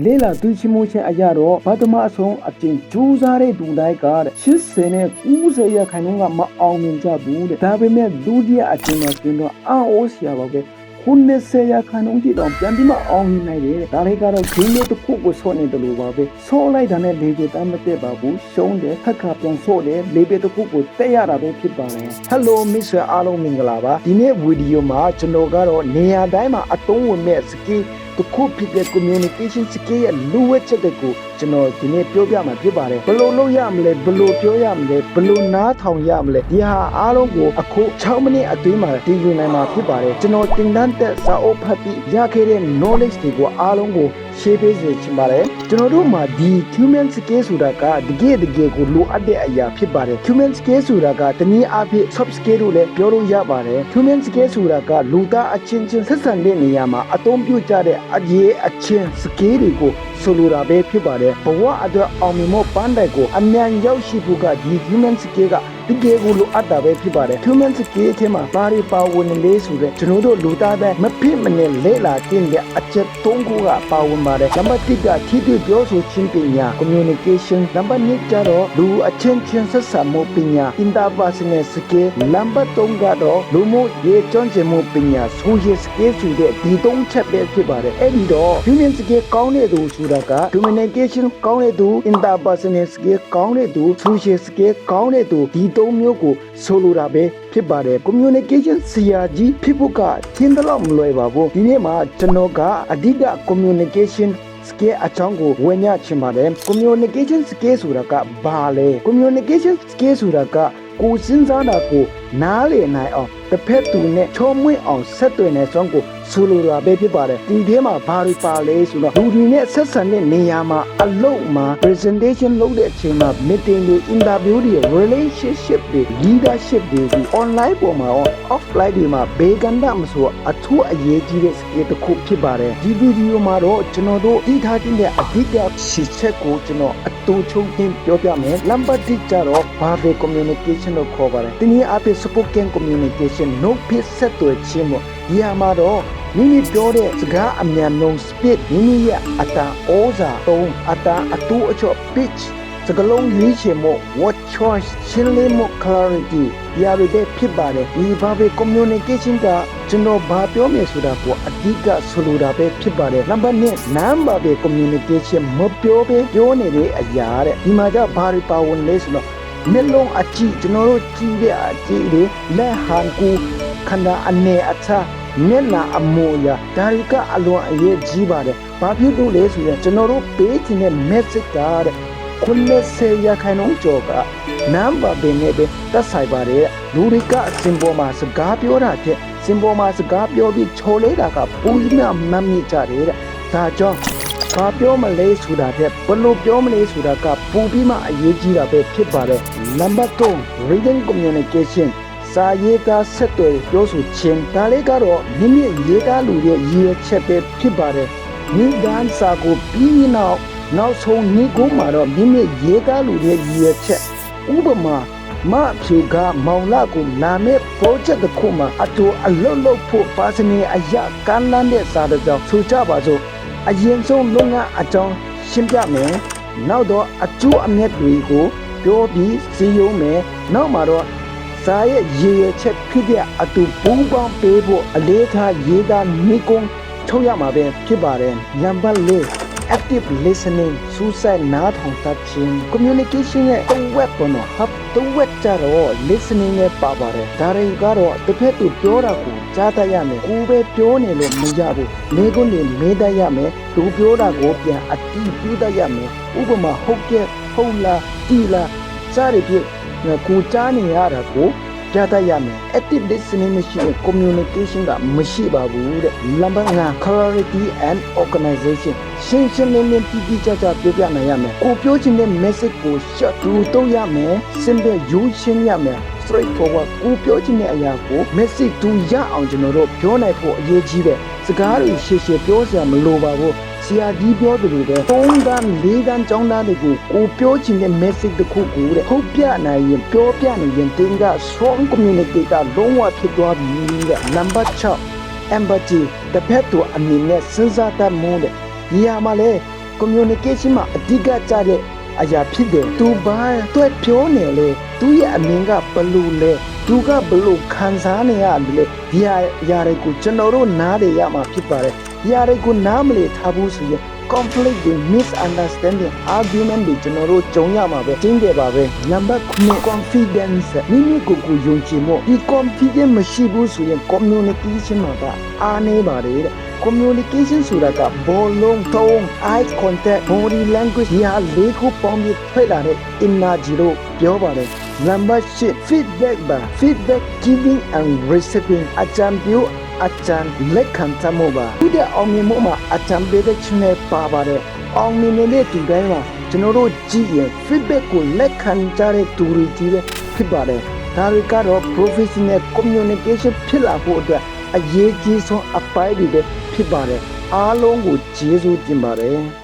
လေးလာသူချင်းမိုးချင်းအရတော့ဘာတမအဆုံးအကျဉ်ကြိုးစားတဲ့ဒူတိုင်းကတဲ့80နဲ့90ရာခိုင်နှုန်းကမအောင်မြင်ကြဘူးတဲ့ဒါပေမဲ့ဒုတိယအကျဉ်တော့ကျင်းတော့အံ့ဩစရာပါပဲ90ရာခိုင်နှုန်းကြည့်တော့ပြန်ပြီးမအောင်မြင်နိုင်တယ်ဒါလေးကတော့ဂိမ်းလေးတစ်ခုကိုဆော့နေတယ်လို့ပါပဲဆော့လိုက်တာနဲ့လေးပြတမ်းမတက်ပါဘူးရှုံးတယ်ခက်ခါပြန်ဆော့တယ်လေးပြတစ်ခုကိုတက်ရတာပဲဖြစ်ပါတယ်ဟယ်လိုမစ်ဆွေအားလုံးမင်္ဂလာပါဒီနေ့ဗီဒီယိုမှာကျွန်တော်ကတော့နေရာတိုင်းမှာအသုံးဝင်မဲ့စကီး တစ်ခုဖြစ်တဲ့ communication skill ရဲ့လိုအပ်ချ က်တွေကိုကျွန်တော်ဒီနေ့ပြောပြမှာဖြစ်ပါတယ်ဘယ်လိုလုပ်ရမလဲဘယ်လိုပြောရမလဲဘယ်လိုနားထောင်ရမလဲဒီဟာအားလုံးကိုအခု6မိနစ်အတွင်းမှာတည်ယူနိုင်မှာဖြစ်ပါတယ်ကျွန်တော်တင်တန်းတဲ့စာအုပ်ဖတ်ပြီးရခဲ့တဲ့ knowledge တွေကိုအားလုံးကို share ပေးစေချင်ပါတယ်ကျွန်တော်တို့မှာဒီ human skill ဆိုတာကတကယ်တကယ်ကိုလိုအပ်တဲ့အရာဖြစ်ပါတယ် human skill ဆိုတာကတနည်းအားဖြင့် soft skill လို့လည်းပြောလို့ရပါတယ် human skill ဆိုတာကလူသားအချင်းချင်းဆက်ဆံတဲ့နေရာမှာအသုံးပြုကြတဲ့အရေးအချင်း skill တွေကို ဆိုလိုတာပဲဖြစ်ပါတယ်ဘဝအတွက်အောင်မြင်ဖို့ပန်းတိုင်ကိုအမြန်ရောက်ရှိဖို့ကဒီ human skill က တကယ်ကိုလိုအပ်တာပဲဖြစ်ပါတယ် human skill အထက်မှာဘာတွေပါဝင်နေလဲဆိုတော့ကျွန်တော်တို့လူသားပဲမဖြစ်မနဲ့လဲလာတင်တဲ့အချက်၃ခုကပါဝင်ပါတယ်နံပါတ်1ကထိတွေ့ပြောဆိုခြင်းပညာ communication နံပါတ်2ကျတော့လူအချင်းချင်းဆက်ဆံမှုပညာ interpersonal skill နံပါတ်3ကတော့လူမှုရေးကျွမ်းကျင်မှုပညာ social skill ဆိုတဲ့ဒီ၃ချက်ပဲဖြစ်ပါတယ်အဲ့ဒီတော့ human skill ကောင်းတဲ့သူဆိုတာက communication ကောင်းတဲ့သူ interpersonal skill ကောင်းတဲ့သူ social skill ကောင်းတဲ့သူဒီ၃မျိုးကိုဆိုလိုတာပဲဖြစ်ပါတယ် communication ဆရာကြီးဖြစ်ဖို့ကသင်တော့မလွယ်ပါဘူးဒီနေ့မှာကျွန်တော်ကအဓိက communication skill အကြောင်းကိုဝေမျှချင်ပါတယ် communication skill ဆိုတာကဘာလဲ communication skill ဆိုတာကကိုယ်စဉ်းစားတာကို နားလည်နိုင်အောင်တစ်ဖက်သူနဲ့ချောမွေ့အောင်ဆက်သွယ်နေကြောင်းကိုဆိုလိုတာပဲဖြစ်ပါတယ်ဒီထဲမှာဘာတွေပါလဲဆိုတော့လူတွေနဲ့ဆက်ဆံတဲ့နေရာမှာအလုပ်မှာ presentation လုပ်တဲ့အချိန်မှာ meeting တွေ interview တွေ relationship တွေ leadership တွေဒီ online ပေါ်မှာရော offline တွေမှာဘေးကန္တမဆိုအထူးအရေးကြီးတဲ့ skill တစ်ခုဖြစ်ပါတယ်ဒီဗီဒီယိုမှာတော့ကျွန်တော်တို့ဒီထားခြင်းတဲ့အဓိကရှင်းချက်ကိုကျွန်တော်အတူချုပ်ရင်းပြောပြမယ်နံပါတ်1ကျတော့ verbal communication လို့ခေါ်ပါတယ်ဒီနေ့အဖြစ် spoken communication နှုတ်ဖြစ်ဆက်သွယ်ခြင်းပေါ့ဒီဟာမှာတော့မိမိပြောတဲ့စကားအမြန်နှုန်း speed မိမိရဲ့အတန်ဩဇာသုံးအတန်အတူအချော့ pitch စကလုံးရွေးချယ်မှု what choice ရှင်းလင်းမှု clarity ဒီအရတဲ့ဖြစ်ပါတယ်ဒီဘာပဲ communication ကကျွန်တော်ဘာပြောမယ်ဆိုတာကိုအဓိကဆိုလိုတာပဲဖြစ်ပါတယ်နံပါတ်1 number ပဲ communication မပြောဘဲပြောနေတဲ့အရာတဲ့ဒီမှာじゃဘာတွေပါဝင်လဲဆိုတော့ မျက်လုံးအကြည့်ကျွန်တော်တို့ကြည့်တဲ့အကြည့်တွေလက်ဟန်ကူခန္ဓာအနေအထားမျက်နှာအမူအရာဒါတွေကအလွန်အရေးကြီးပါတယ်ဘာဖြစ်လို့လဲဆိုရင်ကျွန်တော်တို့ပေးချင်တဲ့ message ကတဲ့90ရာခိုင်နှုန်းကျော်ကနံပါတ်ပင်နဲ့ပဲသက်ဆိုင်ပါတယ်လူတွေကအစင်ပေါ်မှာစကားပြောတာတဲ့စင်ပေါ်မှာစကားပြောပြီးချော်လဲတာကပူကြီးမှမမ်းမြကြတယ်တဲ့ဒါကြောင့် ဘာပြောမလဲဆိုတာတဲ့ဘယ်လိုပြောမလဲဆိုတာကပူပြီးမှအရေးကြီးတာပဲဖြစ်ပါတယ်နံပါတ်3 reading communication စာရေးသားဆက်သွယ်ပြောဆိုခြင်းဒါလေးကတော့မိမိရေးသားလူရဲ့ရည်ရွယ်ချက်ပဲဖြစ်ပါတယ်မိသားစာကိုပြီးနောက်နောက်ဆုံးညီကုန်းမှာတော့မိမိရေးသားလူရဲ့ရည်ရွယ်ချက်ဥပမာမဖြူကမောင်လာကိုလာမဲ့ project တစ်ခုမှာအတူအလုပ်လုပ်ဖို့ပါစနေအရာကမ်းလှမ်းတဲ့စာတစ်ကြောင်းဆိုကြပါစို့ အရင်ဆုံးလုပ်ငန်းအကြောင်းရှင်းပြမယ်နောက်တော့အကျိုးအမြတ်တွေကိုပြောပြီးစီယုံမယ်နောက်မှာတော့စာရဲ့ရေရချက်ဖြစ်တဲ့အတူပူးပေါင်းပေးဖို့အလေးထားရေးသားမိကုံးထုတ်ရမှာပဲဖြစ်ပါတယ်နံပါတ်၄ active listening စူးစိုက်နားထောင်တတ်ခြင်း communication ရဲ့တစ်ဝက်ပေါ်တော့ hub တစ်ဝက်ကြတော့ listening နဲ့ပါပါတယ်ဒါတွေကတော့တစ်ဖက်သူပြောတာကိုကြားတတ်ရမယ်ကိုယ်ပဲပြောနေလို့မရဘူးမိကုံးနေမေးတတ်ရမယ်သူပြောတာကိုပြန်အတိပြုတတ်ရမယ်ဥပမာဟုတ်ကဲ့ဟုတ်လားတီလားစရဖြစ်ကိုကြားနေရတာကို ကြားတတ်ရမယ် active listening မရှိရင် communication ကမရှိပါဘူးတဲ့နံပါတ်5 clarity and organization ရှင်းရှင်းလင်းလင်းတိတိကျကျပြောပြနိုင်ရမယ်ကိုပြောချင်တဲ့ message ကို short တူတော့ရမယ် simple ရိုးရှင်းရမယ် straight forward ကိုပြောချင်တဲ့အရာကို message တူရအောင်ကျွန်တော်တို့ပြောနိုင်ဖို့အရေးကြီးတယ်စကားတွေရှေ့ရှေ့ပြောစရာမလိုပါဘူး ဆရာကြီးပြောသလိုပဲ၃တန်း၄တန်းចောင်းသားတွေကိုကိုပြောချင်တဲ့ message တစ်ခုကိုတဲ့ဟုတ်ပြနိုင်ရင်ပြောပြနိုင်ရင်တင်က strong communicator လုံးဝဖြစ်သွားပြီတဲ့ number 6 empathy တစ်ဖက်သူအမြင်နဲ့စဉ်းစားတတ်မှုတဲ့ဒီဟာမှာလဲ communication မှာအဓိကကျတဲ့အရာဖြစ်တယ်သူဘာတွက်ပြောနေလေသူရဲ့အမင်းကဘလို့လဲသူကဘလို့ခံစားနေရတယ်လေဒီဟာအရာတွေကိုကျွန်တော်တို့နားလေရမှာဖြစ်ပါတယ် ဒီဟာတွေကိုနားမလေထားဘူးဆိုရင် conflict တွေ misunderstanding argument တွေကျွန်တော်တို့ကြုံရမှာပဲကျင်းတယ်ပါပဲ number 9 confidence မိမိကိုယ်ကိုယုံကြည်မှုဒီ confidence မရှိဘူးဆိုရင် communication မှာကအားနည်းပါတယ်တဲ့ communication ဆိုတာကဘောလုံးထုံး eye contact body language ဒီဟာလေးခုပေါင်းပြီးထွက်လာတဲ့ energy လို့ပြောပါတယ် number 8 feedback ပါ feedback giving and receiving အကြံပြု အကြံလက်ခံတတ်မှုပါဒီတဲ့အောင်မြင်မှုမှာအကြံပေးတဲ့ခြင်းနဲ့ပါပါတယ်အောင်မြင်နေတဲ့သူတိုင်းမှာကျွန်တော်တို့ကြည့်ရင် feedback ကိုလက်ခံကြတဲ့သူတွေကြီးပဲဖြစ်ပါတယ်ဒါတွေကတော့ professional communication ဖြစ်လာဖို့အတွက်အရေးကြီးဆုံးအပိုင်းတွေပဲဖြစ်ပါတယ်အားလုံးကိုကျေးဇူးတင်ပါတယ်